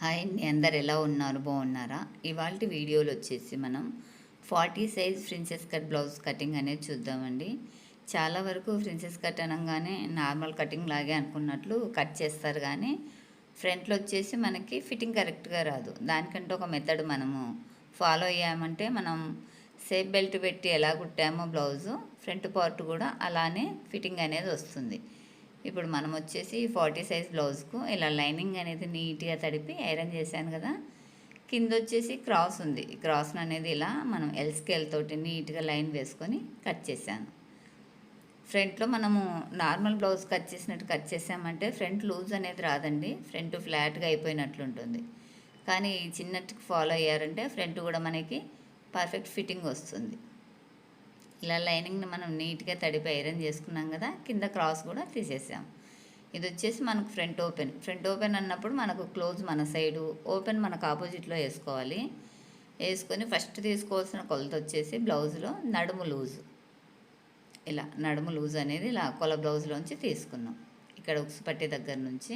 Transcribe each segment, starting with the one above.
Hi అండి అందరు ఎలా ఉన్నారు? బాగున్నారా? ఇవాళ వీడియోలో వచ్చేసి మనం forty size princess cut blouse cutting అనేది చూద్దామండి. చాలా వరకు ప్రిన్సెస్ కట్ అనగానే నార్మల్ కటింగ్ లాగే అనుకున్నట్లు కట్ చేస్తారు కానీ ఫ్రంట్లో వచ్చేసి మనకి ఫిట్టింగ్ కరెక్ట్గా రాదు. దానికంటే ఒక మెథడ్ మనము ఫాలో అయ్యామంటే మనం సేఫ్ బెల్ట్ పెట్టి ఎలా కుట్టామో బ్లౌజు ఫ్రంట్ పార్ట్ కూడా అలానే ఫిట్టింగ్ అనేది వస్తుంది. ఇప్పుడు మనం వచ్చేసి ఫార్టీ సైజ్ బ్లౌజ్కు ఇలా లైనింగ్ అనేది నీట్గా తడిపి ఐరన్ చేశాను కదా కింద వచ్చేసి క్రాస్ ఉంది. క్రాస్ అనేది ఇలా మనం ఎల్ స్కేల్ తోటి నీట్గా లైన్ వేసుకొని కట్ చేశాను. ఫ్రంట్లో మనము నార్మల్ బ్లౌజ్ కట్ చేసినట్టు కట్ చేసామంటే ఫ్రంట్ లూజ్ అనేది రాదండి ఫ్రంట్ ఫ్లాట్గా అయిపోయినట్లుంటుంది కానీ చిన్నట్టుకు ఫాలో అయ్యారంటే ఫ్రంట్ కూడా మనకి పర్ఫెక్ట్ ఫిట్టింగ్ వస్తుంది. ఇలా లైనింగ్ని మనం నీట్గా తడిపి ఐరన్ చేసుకున్నాం కదా కింద క్రాస్ కూడా తీసేసాం. ఇది వచ్చేసి మనకు ఫ్రంట్ ఓపెన్. ఫ్రంట్ ఓపెన్ అన్నప్పుడు మనకు క్లోజ్ మన సైడు ఓపెన్ మనకు ఆపోజిట్లో వేసుకోవాలి. వేసుకొని ఫస్ట్ తీసుకోవాల్సిన కొలత వచ్చేసి బ్లౌజ్లో నడుము లూజ్. ఇలా నడుము లూజ్ అనేది ఇలా కొల బ్లౌజ్లోంచి తీసుకున్నాం. ఇక్కడ ఉక్సు పట్టి దగ్గర నుంచి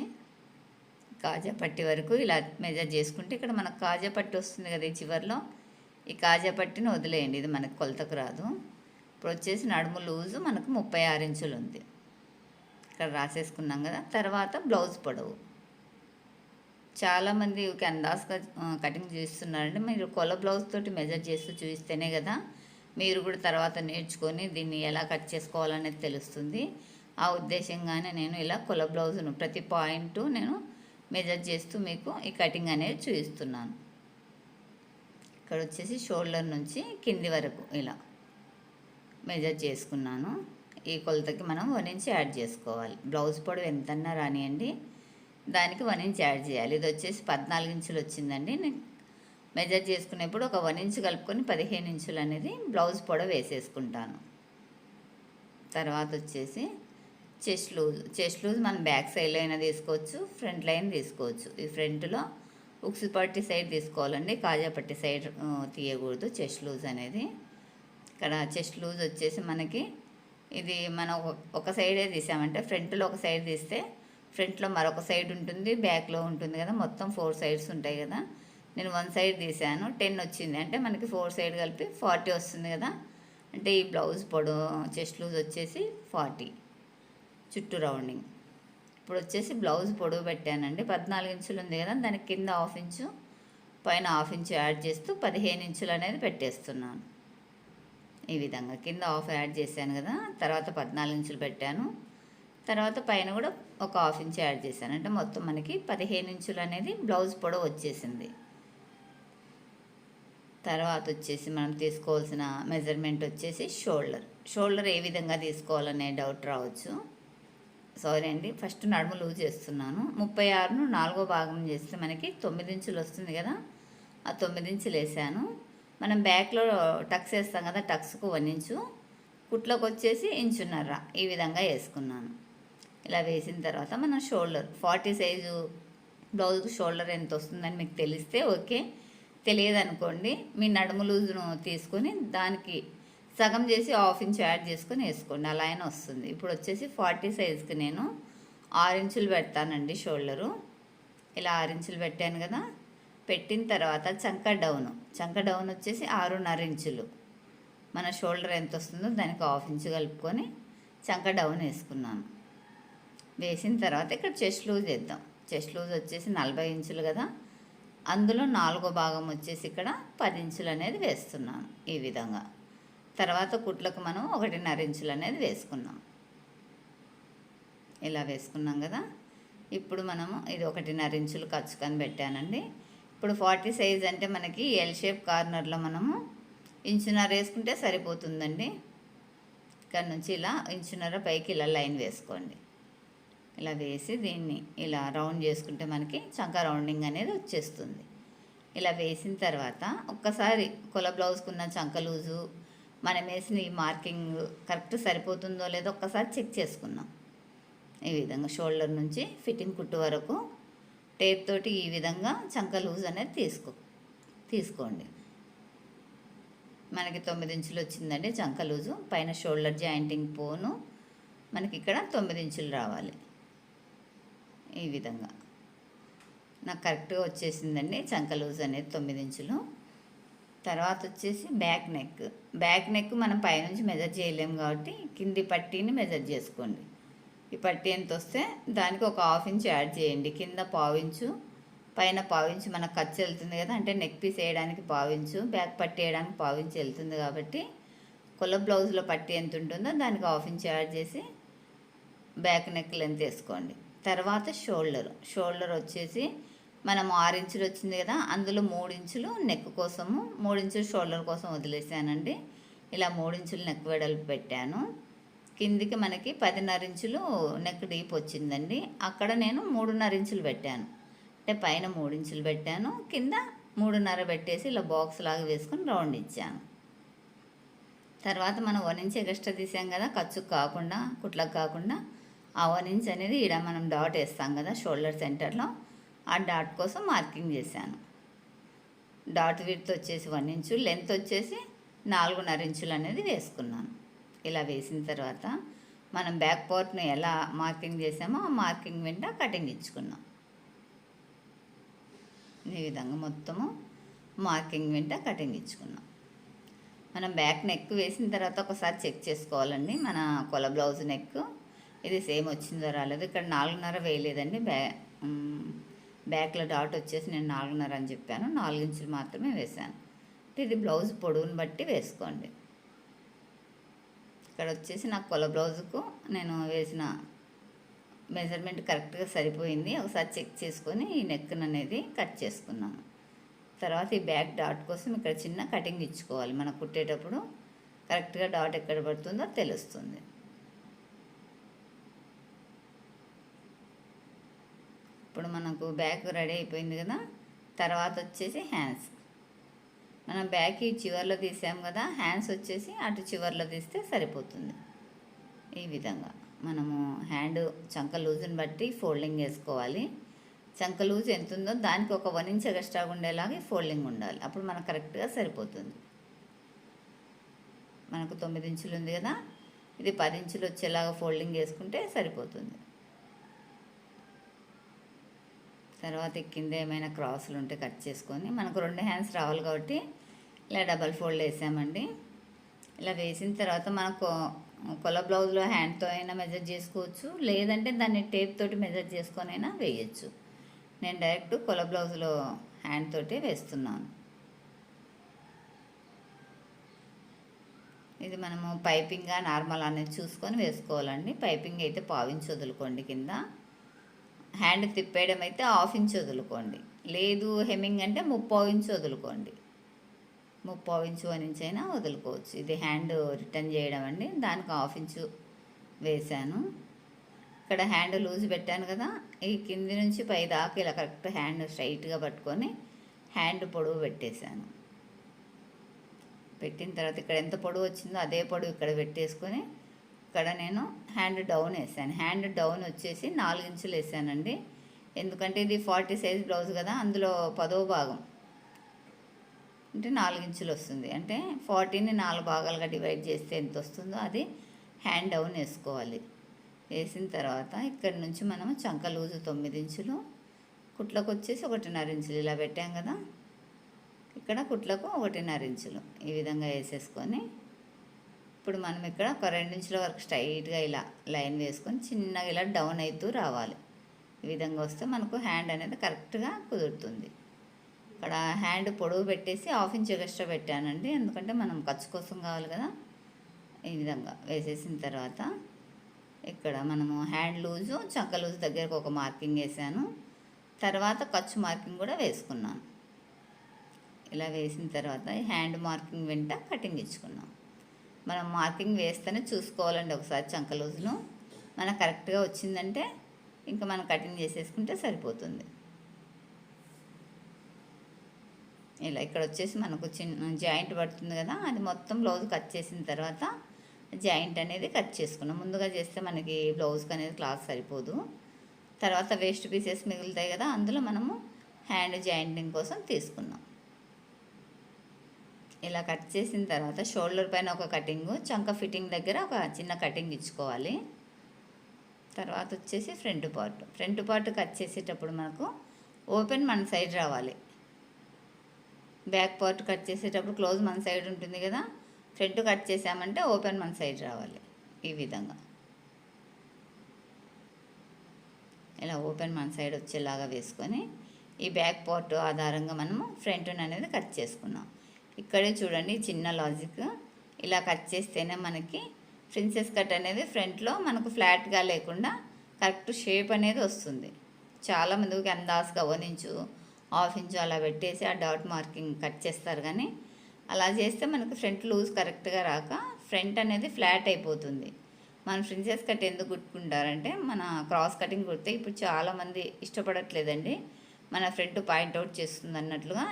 కాజా పట్టి వరకు ఇలా మెజర్ చేసుకుంటే ఇక్కడ మనకు కాజా పట్టి వస్తుంది కదా ఈ చివరిలో. ఈ కాజా పట్టిని వదిలేయండి ఇది మనకు కొలతకు రాదు. ఇప్పుడు వచ్చేసి నడుము లూజు మనకు ముప్పై ఆరు ఇంచులు ఉంది. ఇక్కడ రాసేసుకున్నాం కదా. తర్వాత బ్లౌజ్ పొడవు. చాలామంది అందాస్గా కటింగ్ చేస్తున్నారంటే మీరు కొల బ్లౌజ్ తోటి మెజర్ చేస్తూ చూపిస్తేనే కదా మీరు కూడా తర్వాత నేర్చుకొని దీన్ని ఎలా కట్ చేసుకోవాలనేది తెలుస్తుంది. ఆ ఉద్దేశంగానే నేను ఇలా కొల బ్లౌజ్ను ప్రతి పాయింట్ నేను మెజర్ చేస్తూ మీకు ఈ కటింగ్ అనేది చూపిస్తున్నాను. ఇక్కడ వచ్చేసి షోల్డర్ నుంచి కింది వరకు ఇలా. మెజర్ చేసుకున్నాను. ఈ కొలతకి మనం వన్ ఇంచ్ యాడ్ చేసుకోవాలి. బ్లౌజ్ పొడవు ఎంతన్నా రానియండి. దానికి వన్ ఇంచ్ యాడ్ చేయాలి. ఇది వచ్చేసి పద్నాలుగు ఇంచులు వచ్చిందండి. నేను మెజర్ చేసుకునేప్పుడు ఒక వన్ ఇంచ్ కలుపుకొని పదిహేను ఇంచులు అనేది బ్లౌజ్ పొడవు వేసేసుకుంటాను. తర్వాత వచ్చేసి చెస్ట్ లూజ్ చెస్ట్ లూజ్ మనం బ్యాక్ సైడ్లో అయినా తీసుకోవచ్చు ఫ్రంట్ లైన్ తీసుకోవచ్చు. ఈ ఫ్రంట్లో ఉక్స్ పట్టి సైడ్ తీసుకోవాలండి. కాజా పట్టి సైడ్ తీయకూడదు చెస్ట్ లూజ్ అనేది. ఇక్కడ చెస్ట్ లూజ్ వచ్చేసి మనకి ఇది మనం ఒక సైడే తీసామంటే ఫ్రంట్లో ఒక సైడ్ తీస్తే ఫ్రంట్లో మరొక సైడ్ ఉంటుంది బ్యాక్లో ఉంటుంది కదా మొత్తం ఫోర్ సైడ్స్ ఉంటాయి కదా. నేను వన్ సైడ్ తీసాను టెన్ వచ్చింది. అంటే మనకి ఫోర్ సైడ్ కలిపి ఫార్టీ వస్తుంది కదా. అంటే ఈ బ్లౌజ్ పొడవు చెస్ట్ లూజ్ వచ్చేసి ఫార్టీ. చుట్టూ రౌండింగ్. ఇప్పుడు వచ్చేసి బ్లౌజ్ పొడవు పెట్టానండి. పద్నాలుగు ఇంచులు ఉంది కదా దానికి కింద హాఫ్ ఇంచు పైన హాఫ్ ఇంచు యాడ్ చేస్తూ పదిహేను ఇంచులు అనేది పెట్టేస్తున్నాను. ఈ విధంగా. కింద హాఫ్ యాడ్ చేశాను కదా తర్వాత పద్నాలుగు ఇంచులు పెట్టాను. తర్వాత పైన కూడా ఒక హాఫ్ ఇంచ్ యాడ్ చేశాను. అంటే మొత్తం మనకి పదిహేను ఇంచులు అనేది బ్లౌజ్ పొడవు వచ్చేసింది. తర్వాత వచ్చేసి మనం తీసుకోవాల్సిన మెజర్మెంట్ వచ్చేసి షోల్డర్ షోల్డర్ ఏ విధంగా తీసుకోవాలనే డౌట్ రావచ్చు. సారీ అండి ఫస్ట్ నడుము లూజ్ చేస్తున్నాను. ముప్పై ఆరును నాలుగో భాగం చేస్తే మనకి తొమ్మిది ఇంచులు వస్తుంది కదా ఆ తొమ్మిది ఇంచులు వేసాను. మనం బ్యాక్లో టక్స్ వేస్తాం కదా టక్స్కు వన్ ఇంచు. కుట్లోకి వచ్చేసి ఇంచున్నర ఈ విధంగా వేసుకున్నాను. ఇలా వేసిన తర్వాత మనం షోల్డర్ ఫార్టీ సైజు బ్లౌజ్కి షోల్డర్ ఎంత వస్తుందని మీకు తెలిస్తే ఓకే. తెలియదు అనుకోండి మీ నడుము లూజును తీసుకొని దానికి సగం చేసి హాఫ్ ఇంచ్ యాడ్ చేసుకొని వేసుకోండి అలా అయినా వస్తుంది. ఇప్పుడు వచ్చేసి ఫార్టీ సైజ్కి నేను ఆరు ఇంచులు పెడతానండి షోల్డరు. ఇలా ఆరు ఇంచులు పెట్టాను కదా పెట్టిన తర్వాత చంక డౌన్. చంక డౌన్ వచ్చేసి ఆరున్నర ఇంచులు. మన షోల్డర్ ఎంత వస్తుందో దానికి హాఫ్ ఇంచు కలుపుకొని చంక డౌన్ వేసుకున్నాను. వేసిన తర్వాత ఇక్కడ చెస్ట్ లూజ్ వేద్దాం. చెస్ట్ లూజ్ వచ్చేసి నలభై ఇంచులు కదా. అందులో నాలుగో భాగం వచ్చేసి ఇక్కడ పది ఇంచులు అనేది వేస్తున్నాను ఈ విధంగా. తర్వాత కుట్లకు మనం ఒకటిన్నర ఇంచులు అనేది వేసుకున్నాం. ఇలా వేసుకున్నాం కదా. ఇప్పుడు మనము ఇది ఒకటిన్నర ఇంచులు ఖర్చుకొని పెట్టానండి. ఇప్పుడు ఫార్టీ సైజ్ అంటే మనకి ఎల్ షేప్ కార్నర్లో మనము ఇంచున్నర వేసుకుంటే సరిపోతుందండి. ఇక్కడ నుంచి ఇలా ఇంచున్నర పైకి ఇలా లైన్ వేసుకోండి. ఇలా వేసి దీన్ని ఇలా రౌండ్ చేసుకుంటే మనకి చంక రౌండింగ్ అనేది వచ్చేస్తుంది. ఇలా వేసిన తర్వాత ఒక్కసారి కొల బ్లౌజ్కున్న చంక లూజు మనం వేసిన ఈ మార్కింగ్ కరెక్ట్ సరిపోతుందో లేదో ఒక్కసారి చెక్ చేసుకుందాం. ఈ విధంగా షోల్డర్ నుంచి ఫిట్టింగ్ కుట్టు వరకు టేప్ తోటి ఈ విధంగా చంక లూజ్ అనేది తీసుకో తీసుకోండి. మనకి తొమ్మిది ఇంచులు వచ్చిందండి చంక లూజు. పైన షోల్డర్ జాయింటింగ్ పోను. మనకి ఇక్కడ తొమ్మిది ఇంచులు రావాలి. ఈ విధంగా. నాకు కరెక్ట్గా వచ్చేసిందండి చంక లూజ్ అనేది తొమ్మిది ఇంచులు. తర్వాత వచ్చేసి బ్యాక్ నెక్. బ్యాక్ నెక్ మనం పైనుంచి మెజర్ చేయలేము కాబట్టి కింది పట్టీని మెజర్ చేసుకోండి. ఈ పట్టీ ఎంత వస్తే దానికి ఒక హాఫ్ ఇంచ్ యాడ్ చేయండి. కింద పావించు పైన పావించు మనకు ఖర్చు వెళ్తుంది కదా అంటే నెక్ పీస్ వేయడానికి పావించు బ్యాక్ పట్టీ వేయడానికి పావించి వెళ్తుంది కాబట్టి కొల్ల బ్లౌజ్లో పట్టి ఎంత ఉంటుందో దానికి హాఫ్ ఇంచ్ యాడ్ చేసి బ్యాక్ నెక్ లెంత్ వేసుకోండి. తర్వాత షోల్డర్. షోల్డర్ వచ్చేసి మనం ఆరు ఇంచులు వచ్చింది కదా అందులో మూడు ఇంచులు నెక్ కోసము మూడు ఇంచులు షోల్డర్ కోసం వదిలేసానండి. ఇలా మూడు ఇంచులు నెక్ వెడల్పు పెట్టాను. కిందికి మనకి పదిన్నర ఇంచులు నెక్ డీప్ వచ్చిందండి. అక్కడ నేను మూడున్నర ఇంచులు పెట్టాను. అంటే పైన మూడు ఇంచులు పెట్టాను. కింద మూడున్నర పెట్టేసి ఇలా బాక్స్ లాగా వేసుకొని రౌండ్ ఇచ్చాను. తర్వాత మనం వన్ ఇంచ్ ఎక్స్ట్రా తీసాం కదా ఖర్చుకు కాకుండా కుట్లకు కాకుండా ఆ వన్ ఇంచ్ అనేది ఈడ మనం డాట్ వేస్తాం కదా షోల్డర్ సెంటర్లో. ఆ డాట్ కోసం మార్కింగ్ చేశాను. డాట్ విడ్త్ వచ్చేసి వన్ ఇంచు లెంత్ వచ్చేసి నాలుగున్నర ఇంచులు అనేది వేసుకున్నాను. ఇలా వేసిన తర్వాత మనం బ్యాక్ పార్ట్ని ఎలా మార్కింగ్ చేసామో ఆ మార్కింగ్ వెంట కటింగ్ ఇచ్చుకున్నాం. ఈ విధంగా మొత్తము మార్కింగ్ వెంట కటింగ్ ఇచ్చుకున్నాం. మనం బ్యాక్ నెక్ వేసిన తర్వాత ఒకసారి చెక్ చేసుకోవాలండి. మన కొల బ్లౌజ్ నెక్ ఇది సేమ్ వచ్చిందో రాలేదు. ఇక్కడ నాలుగున్నర వేయలేదండి. బ్యా బ్యాక్లో డాట్ వచ్చేసి నేను నాలుగున్నర అని చెప్పాను. నాలుగు ఇంచులు మాత్రమే వేశాను. ఇది బ్లౌజ్ పొడవుని బట్టి వేసుకోండి. ఇక్కడ వచ్చేసి నాకు కొల బ్లౌజుకు నేను వేసిన మెజర్మెంట్ కరెక్ట్గా సరిపోయింది. ఒకసారి చెక్ చేసుకొని ఈ నెక్ అనేది కట్ చేసుకున్నాను. తర్వాత ఈ బ్యాక్ డాట్ కోసం ఇక్కడ చిన్న కటింగ్ ఇచ్చుకోవాలి. మనం కుట్టేటప్పుడు కరెక్ట్గా డాట్ ఎక్కడ పడుతుందో తెలుస్తుంది. ఇప్పుడు మనకు బ్యాక్ రెడీ అయిపోయింది కదా? తర్వాత వచ్చేసి హ్యాండ్స్. మనం బ్యాక్ ఈ చివర్లో తీసాం కదా హ్యాండ్స్ వచ్చేసి అటు చివర్లో తీస్తే సరిపోతుంది. ఈ విధంగా మనము హ్యాండ్ చంక లూజుని బట్టి ఫోల్డింగ్ వేసుకోవాలి చంక లూజ్ ఎంత ఉందో దానికి ఒక వన్ ఇంచ్ ఎక్స్ట్రా ఉండేలాగా ఫోల్డింగ్ ఉండాలి. అప్పుడు మనకు కరెక్ట్గా సరిపోతుంది. మనకు తొమ్మిది ఇంచులు ఉంది కదా ఇది పది ఇంచులు వచ్చేలాగా ఫోల్డింగ్ వేసుకుంటే సరిపోతుంది. తర్వాత కింద ఏమైనా క్రాసులు ఉంటే కట్ చేసుకొని మనకు రెండు హ్యాండ్స్ రావాలి కాబట్టి ఇలా డబల్ ఫోల్డ్ వేసామండి. ఇలా వేసిన తర్వాత మనకు కొల బ్లౌజ్లో హ్యాండ్తో అయినా మెజర్ చేసుకోవచ్చు. లేదంటే దాన్ని టేప్ తోటి మెజర్ చేసుకొని అయినా వేయచ్చు. నేను డైరెక్ట్ కొల బ్లౌజ్లో హ్యాండ్ వేస్తున్నాను. ఇది మనము పైపింగ్గా నార్మల్ అనేది చూసుకొని వేసుకోవాలండి. పైపింగ్ అయితే పావించి వదులుకోండి కింద. హ్యాండ్ తిప్పేయడం అయితే హాఫ్ ఇంచ్ వదులుకోండి. లేదు హెమ్మింగ్ అంటే ముప్పావు ఇంచ్ వదులుకోండి. ముప్పావు ఇంచు వన్ ఇంచ్ అయినా వదులుకోవచ్చు. ఇది హ్యాండ్ రిటర్న్ చేయడం అండి. దానికి హాఫ్ ఇంచు వేశాను. ఇక్కడ హ్యాండ్ లూజ్ పెట్టాను కదా. ఈ కింది నుంచి పై దాకా ఇలా కరెక్ట్ హ్యాండ్ స్ట్రైట్గా పట్టుకొని హ్యాండ్ పొడవు పెట్టేశాను. పెట్టిన తర్వాత ఇక్కడ ఎంత పొడవు వచ్చిందో అదే పొడవు ఇక్కడ పెట్టేసుకొని ఇక్కడ నేను హ్యాండ్ డౌన్ వేసాను. హ్యాండ్ డౌన్ వచ్చేసి నాలుగు ఇంచులు వేసానండి. ఎందుకంటే ఇది ఫార్టీ సైజ్ బ్లౌజ్ కదా అందులో పదో భాగం. అంటే నాలుగు ఇంచులు వస్తుంది. అంటే ఫార్టీని నాలుగు భాగాలుగా డివైడ్ చేస్తే ఎంత వస్తుందో అది హ్యాండ్ డౌన్ వేసుకోవాలి. వేసిన తర్వాత ఇక్కడ నుంచి మనం చంక లూజు తొమ్మిది ఇంచులు కుట్లకు వచ్చేసి ఒకటిన్నర ఇంచులు ఇలా పెట్టాం కదా. ఇక్కడ కుట్లకు ఒకటిన్నర ఇంచులు ఈ విధంగా వేసేసుకొని ఇప్పుడు మనం ఇక్కడ ఒక రెండు ఇంచుల వరకు స్ట్రైట్గా ఇలా లైన్ వేసుకొని చిన్నగా ఇలా డౌన్ అవుతూ రావాలి. ఈ విధంగా వస్తే మనకు హ్యాండ్ అనేది కరెక్ట్గా కుదురుతుంది. ఇక్కడ హ్యాండ్ పొడవు పెట్టేసి హాఫ్ ఇంచ్ ఎక్స్ట్రా పెట్టానండి. ఎందుకంటే మనం ఖర్చు కోసం కావాలి కదా. ఈ విధంగా వేసేసిన తర్వాత ఇక్కడ మనము హ్యాండ్ లూజు చంక లూజు దగ్గరకు ఒక మార్కింగ్ వేసాను. తర్వాత ఖర్చు మార్కింగ్ కూడా వేసుకున్నాను. ఇలా వేసిన తర్వాత హ్యాండ్ మార్కింగ్ వెంట కటింగ్ ఇచ్చుకున్నాం. మనం మార్కింగ్ వేస్తేనే చూసుకోవాలండి ఒకసారి చంక లూజును. మనకు కరెక్ట్గా వచ్చిందంటే ఇంకా మనం కటింగ్ చేసేసుకుంటే సరిపోతుంది. ఇలా ఇక్కడ వచ్చేసి మనకు చిన్న జాయింట్ పడుతుంది కదా అది మొత్తం బ్లౌజ్ కట్ చేసిన తర్వాత జాయింట్ అనేది కట్ చేసుకున్నాం. ముందుగా చేస్తే మనకి బ్లౌజ్కి అనేది క్లాత్ సరిపోదు. తర్వాత వేస్ట్ పీసెస్ మిగులుతాయి కదా అందులో మనము హ్యాండ్ జాయింటింగ్ కోసం తీసుకున్నాం. ఇలా కట్ చేసిన తర్వాత షోల్డర్ పైన ఒక కటింగ్ చంక ఫిట్టింగ్ దగ్గర ఒక చిన్న కటింగ్ ఇచ్చుకోవాలి. తర్వాత వచ్చేసి front part. Front part cut చేసేటప్పుడు మనకు ఓపెన్ మన సైడ్ రావాలి. బ్యాక్ పార్ట్ కట్ చేసేటప్పుడు క్లోజ్ మన సైడ్ ఉంటుంది కదా ఫ్రంట్ కట్ చేసామంటే ఓపెన్ మన సైడ్ రావాలి ఈ విధంగా. ఇలా ఓపెన్ మన సైడ్ వచ్చేలాగా వేసుకొని ఈ బ్యాక్ పార్ట్ ఆధారంగా మనము ఫ్రంట్ అనేది కట్ చేసుకున్నాం. ఇక్కడే చూడండి చిన్న లాజిక్. ఇలా కట్ చేస్తేనే మనకి ప్రిన్సెస్ కట్ అనేది ఫ్రంట్లో మనకు ఫ్లాట్గా లేకుండా కరెక్ట్ షేప్ అనేది వస్తుంది. చాలా మందికి అందాజుగా వన్ ఇంచు హాఫ్ ఇంచు అలా పెట్టేసి ఆ డాట్ మార్కింగ్ కట్ చేస్తారు కానీ అలా చేస్తే మనకు ఫ్రంట్ లూజ్ కరెక్ట్గా రాక ఫ్రంట్ అనేది ఫ్లాట్ అయిపోతుంది. మన ప్రిన్సెస్ కట్ ఎందుకు కుట్టుకుంటారంటే మన క్రాస్ కటింగ్ కుడితే ఇప్పుడు చాలామంది ఇష్టపడట్లేదండి. మన ఫ్రంట్ పాయింట్అవుట్ చేస్తుంది అన్నట్లుగా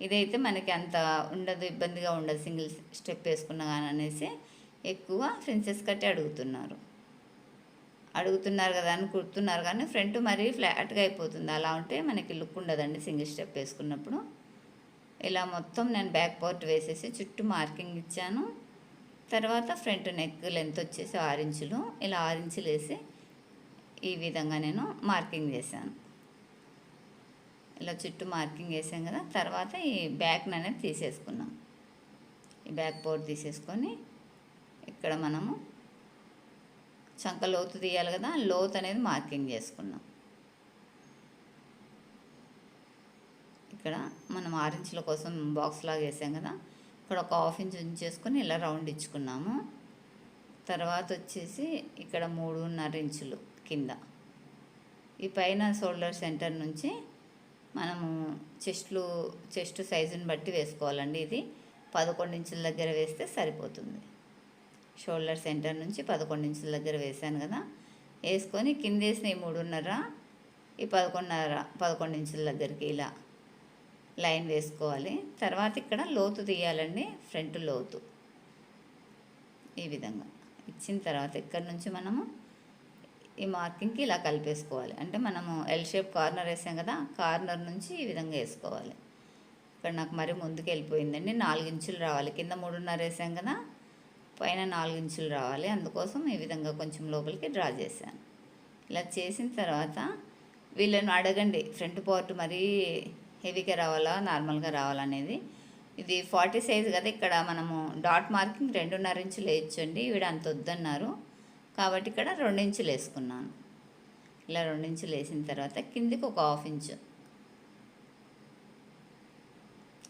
ఇదైతే మనకి అంత ఉండదు ఇబ్బందిగా ఉండదు సింగిల్ స్టెప్ వేసుకున్నా కానీ అనేసి ఎక్కువ ప్రిన్సెస్ కట్టే అడుగుతున్నారు. అడుగుతున్నారు కదా అని కుడుతున్నారు కానీ ఫ్రంట్ మరీ ఫ్లాట్గా అయిపోతుంది. అలా ఉంటే మనకి లుక్ ఉండదండి సింగిల్ స్టెప్ వేసుకున్నప్పుడు. ఇలా మొత్తం నేను బ్యాక్ పార్ట్ వేసేసి చుట్టూ మార్కింగ్ ఇచ్చాను. తర్వాత ఫ్రంట్ నెక్ లెంత్ వచ్చేసి ఆరు ఇంచులు. ఇలా ఆరు ఇంచులు వేసి ఈ విధంగా నేను మార్కింగ్ చేశాను. ఇలా చుట్టూ మార్కింగ్ వేసాం కదా తర్వాత ఈ బ్యాక్ని అనేది తీసేసుకున్నాం. ఈ బ్యాక్ పోర్ట్ తీసేసుకొని ఇక్కడ మనము చంక లోతు తీయాలి కదా లోతు అనేది మార్కింగ్ చేసుకున్నాం. ఇక్కడ మనం ఆరెంజ్ల కోసం బాక్స్ లాగా వేసాం కదా ఇక్కడ ఒక హాఫ్ ఇంచ్ ఉంచేసుకొని ఇలా రౌండ్ ఇచ్చుకున్నాము. తర్వాత వచ్చేసి ఇక్కడ మూడున్నర ఇంచులు కింద. ఈ పైన షోల్డర్ సెంటర్ నుంచి మనము చెస్ట్లు చెస్ట్ సైజుని బట్టి వేసుకోవాలండి ఇది. పదకొండు ఇంచుల దగ్గర వేస్తే సరిపోతుంది. షోల్డర్ సెంటర్ నుంచి పదకొండు ఇంచుల దగ్గర వేసాను కదా. వేసుకొని కింద వేసిన ఈ మూడున్నర ఈ పదకొండున్నర పదకొండు ఇంచుల దగ్గరికి ఇలా లైన్ వేసుకోవాలి. తర్వాత ఇక్కడ లోతు తీయాలండి ఫ్రంట్ లోతు. ఈ విధంగా. ఇచ్చిన తర్వాత ఇక్కడ నుంచి మనము ఈ మార్కింగ్కి ఇలా కలిపేసుకోవాలి. అంటే మనము ఎల్ షేప్ కార్నర్ వేసాం కదా కార్నర్ నుంచి ఈ విధంగా వేసుకోవాలి. ఇక్కడ నాకు మరి ముందుకు వెళ్ళిపోయిందండి. నాలుగు ఇంచులు రావాలి. కింద మూడున్నర వేసాం కదా పైన నాలుగు ఇంచులు రావాలి. అందుకోసం ఈ విధంగా కొంచెం లోపలికి డ్రా చేశాను. ఇలా చేసిన తర్వాత వీళ్ళని అడగండి ఫ్రంట్ పార్ట్ మరీ హెవీగా రావాలా నార్మల్గా రావాలనేది ఇది ఫార్టీ సైజ్ కదా ఇక్కడ మనము డాట్ మార్కింగ్ రెండున్నర ఇంచులు వేయచ్చండి. వీడు అంత వద్దన్నారు. కాబట్టి ఇక్కడ రెండించులు వేసుకున్నాను. ఇలా రెండించులు వేసిన తర్వాత కిందికి ఒక హాఫ్ ఇంచు.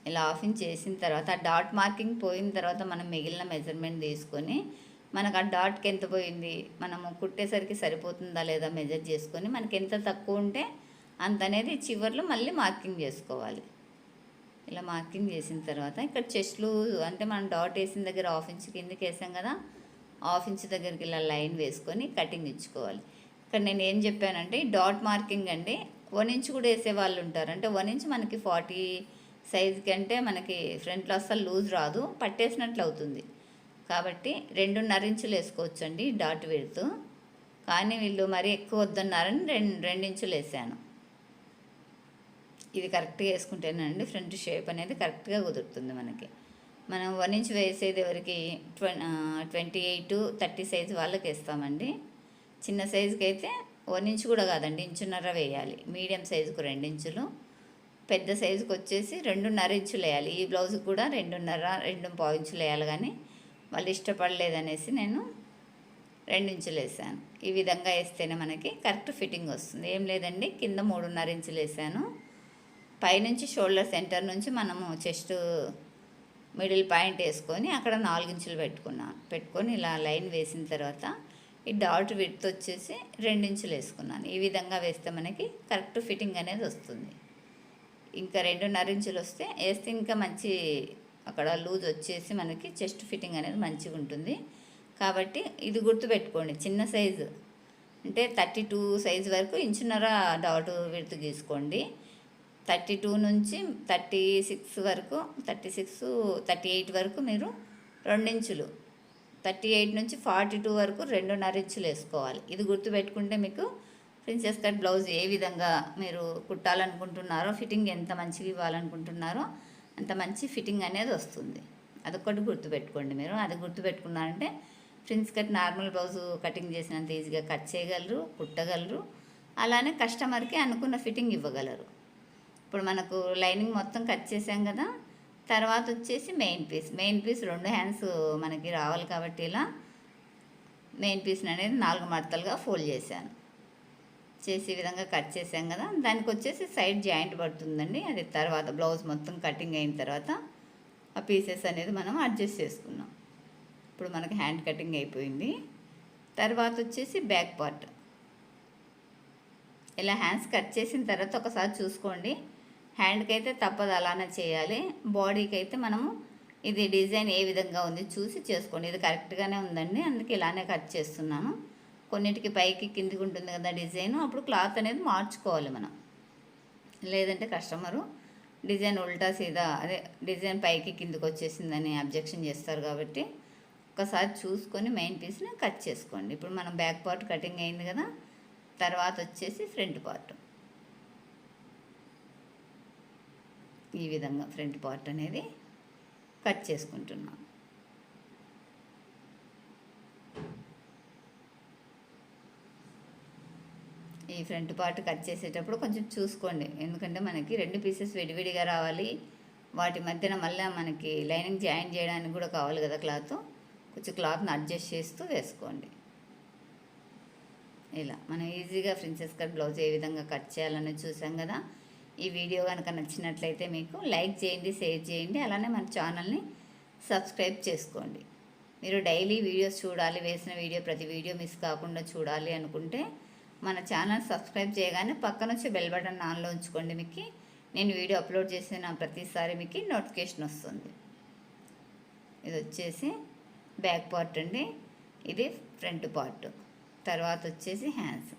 ఇలా హాఫ్ ఇంచ్ వేసిన తర్వాత ఆ డాట్ మార్కింగ్ పోయిన తర్వాత మనం మిగిలిన మెజర్మెంట్ తీసుకొని మనకు ఆ డాట్కి ఎంత పోయింది? మనము కుట్టేసరికి సరిపోతుందా లేదా మెజర్ చేసుకొని మనకి ఎంత తక్కువ ఉంటే అంత అనేది చివర్లో మళ్ళీ మార్కింగ్ చేసుకోవాలి. ఇలా మార్కింగ్ చేసిన తర్వాత ఇక్కడ చెస్ట్లు అంటే మనం డాట్ వేసిన దగ్గర హాఫ్ ఇంచ్ కిందకి వేసాం కదా హాఫ్ ఇంచ్ దగ్గరికి ఇలా లైన్ వేసుకొని కటింగ్ ఇచ్చుకోవాలి. ఇక్కడ నేను ఏం చెప్పానంటే డాట్ మార్కింగ్ అండి వన్ ఇంచ్ కూడా వేసే వాళ్ళు ఉంటారు. అంటే వన్ ఇంచ్ మనకి ఫార్టీ సైజ్కి అంటే మనకి ఫ్రంట్లో అస్సలు లూజ్ రాదు పట్టేసినట్లు అవుతుంది. కాబట్టి రెండున్నర ఇంచులు వేసుకోవచ్చు అండి డాట్ వెడుతూ. కానీ వీళ్ళు మరీ ఎక్కువ వద్దన్నారని రెండు రెండించులు వేసాను. ఇది కరెక్ట్గా వేసుకుంటేనండి ఫ్రంట్ షేప్ అనేది కరెక్ట్గా కుదురుతుంది మనకి. మనం వన్ ఇంచ్ వేసేది ఎవరికి? ట్వంటీ ఎయిట్ థర్టీ సైజు వాళ్ళకి వేస్తామండి చిన్న సైజుకి అయితే వన్ ఇంచ్ కూడా కాదండి ఇంచున్నర వేయాలి. మీడియం సైజుకు రెండు ఇంచులు. పెద్ద సైజుకి వచ్చేసి రెండున్నర ఇంచులు వేయాలి. ఈ బ్లౌజ్కి కూడా రెండున్నర రెండు పావు ఇంచులు వేయాలి కానీ వాళ్ళు ఇష్టపడలేదనేసి నేను రెండు ఇంచులు వేసాను. ఈ విధంగా వేస్తేనే మనకి కరెక్ట్ ఫిట్టింగ్ వస్తుంది. ఏం లేదండి కింద మూడున్నర ఇంచులు వేసాను. పైనుంచి షోల్డర్ సెంటర్ నుంచి మనము చెస్ట్ మిడిల్ పాయింట్ వేసుకొని అక్కడ నాలుగించులు పెట్టుకున్నాను పెట్టుకొని ఇలా లైన్ వేసిన తర్వాత ఈ డాట్ విడ్త్ వచ్చేసి ఇంచులు వేసుకున్నాను. ఈ విధంగా వేస్తే మనకి కరెక్ట్ ఫిట్టింగ్ అనేది వస్తుంది. ఇంకా రెండున్నర ఇంచులు వస్తే వేస్తే ఇంకా మంచి అక్కడ లూజ్ వచ్చేసి మనకి చెస్ట్ ఫిట్టింగ్ అనేది మంచిగా ఉంటుంది. కాబట్టి ఇది గుర్తుపెట్టుకోండి చిన్న సైజు. అంటే థర్టీ టూ సైజు వరకు ఇంచున్నర డాట్ విడుతు గీసుకోండి. థర్టీ టూ నుంచి థర్టీ సిక్స్ వరకు థర్టీ సిక్స్ థర్టీ ఎయిట్ వరకు మీరు రెండించులు. థర్టీ ఎయిట్ నుంచి ఫార్టీ టూ వరకు రెండున్నర ఇంచులు వేసుకోవాలి. ఇది గుర్తుపెట్టుకుంటే మీకు ప్రిన్సెస్ కట్ బ్లౌజ్ ఏ విధంగా మీరు కుట్టాలనుకుంటున్నారో ఫిట్టింగ్ ఎంత మంచిగా ఇవ్వాలనుకుంటున్నారో అంత మంచి ఫిట్టింగ్ అనేది వస్తుంది. అదొకటి గుర్తుపెట్టుకోండి మీరు. అది గుర్తుపెట్టుకున్నారంటే prince cut normal blouse cutting చేసినంత ఈజీగా కట్ చేయగలరు కుట్టగలరు. అలానే కస్టమర్కి అనుకున్న ఫిట్టింగ్ ఇవ్వగలరు. ఇప్పుడు మనకు లైనింగ్ మొత్తం కట్ చేసాం కదా తర్వాత వచ్చేసి మెయిన్ పీస్. మెయిన్ పీస్ రెండు హ్యాండ్స్ మనకి రావాలి కాబట్టి ఇలా మెయిన్ పీస్ని అనేది నాలుగు మడతలుగా ఫోల్డ్ చేశాను. చేసి విధంగా కట్ చేసాం కదా దానికి వచ్చేసి సైడ్ జాయింట్ పడుతుందండి. అది తర్వాత బ్లౌజ్ మొత్తం కటింగ్ అయిన తర్వాత ఆ పీసెస్ అనేది మనం అడ్జస్ట్ చేసుకున్నాం. ఇప్పుడు మనకు హ్యాండ్ కటింగ్ అయిపోయింది. తర్వాత వచ్చేసి బ్యాక్ పార్ట్. ఇలా హ్యాండ్స్ కట్ చేసిన తర్వాత ఒకసారి చూసుకోండి. హ్యాండ్కి అయితే తప్పదు అలానే చేయాలి. బాడీకి అయితే మనము ఇది డిజైన్ ఏ విధంగా ఉంది చూసి చేసుకోండి. ఇది కరెక్ట్గానే ఉందండి. అందుకే ఇలానే కట్ చేస్తున్నాను. కొన్నిటికి పైకి కిందికి ఉంటుంది కదా డిజైన్. అప్పుడు క్లాత్ అనేది మార్చుకోవాలి మనం. లేదంటే కస్టమరు డిజైన్ ఉల్టా సీదా అదే డిజైన్ పైకి కిందికి వచ్చేసిందని అబ్జెక్షన్ చేస్తారు కాబట్టి ఒకసారి చూసుకొని మెయిన్ పీస్ని కట్ చేసుకోండి. ఇప్పుడు మనం బ్యాక్ పార్ట్ కటింగ్ అయింది కదా తర్వాత వచ్చేసి ఫ్రంట్ పార్ట్. ఈ విధంగా ఫ్రంట్ పార్ట్ అనేది కట్ చేసుకుంటున్నాం. ఈ ఫ్రంట్ పార్ట్ కట్ చేసేటప్పుడు కొంచెం చూసుకోండి. ఎందుకంటే మనకి రెండు పీసెస్ విడివిడిగా రావాలి. వాటి మధ్యన మళ్ళీ మనకి లైనింగ్ జాయిన్ చేయడానికి కూడా కావాలి కదా క్లాత్. కొంచెం క్లాత్ని అడ్జస్ట్ చేస్తూ వేసుకోండి. ఇలా మనం ఈజీగా ప్రిన్సెస్ కట్ బ్లౌజ్ ఏ విధంగా కట్ చేయాలని చూసాం కదా. ఈ వీడియో కనుక నచ్చినట్లయితే మీకు లైక్ చేయండి షేర్ చేయండి అలానే మన ఛానల్ని సబ్స్క్రైబ్ చేసుకోండి. మీరు డైలీ వీడియోస్ చూడాలి వేసిన వీడియో ప్రతి వీడియో మిస్ కాకుండా చూడాలి అనుకుంటే మన ఛానల్ సబ్స్క్రైబ్ చేయగానే పక్కన వచ్చి బెల్ బటన్ ఆన్లో ఉంచుకోండి మీకు. నేను వీడియో అప్లోడ్ చేసిన ప్రతిసారి మీకు నోటిఫికేషన్ వస్తుంది. ఇది వచ్చేసి బ్యాక్ పార్ట్ అండి. ఇది ఫ్రంట్ పార్ట్. తర్వాత వచ్చేసి హ్యాండ్స్.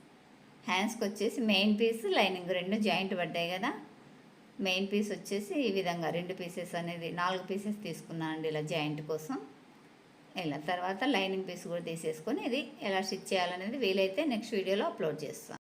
హ్యాండ్స్కి వచ్చేసి మెయిన్ పీస్ లైనింగ్ రెండు జాయింట్ పడ్డాయి కదా. మెయిన్ పీస్ వచ్చేసి ఈ విధంగా రెండు పీసెస్ అనేది నాలుగు పీసెస్ తీసుకున్నానండి ఇలా జాయింట్ కోసం. ఇలా తర్వాత లైనింగ్ పీస్ కూడా తీసేసుకొని ఇది ఎలా స్టిచ్ చేయాలనేది వీలైతే నెక్స్ట్ వీడియోలో అప్లోడ్ చేస్తాను.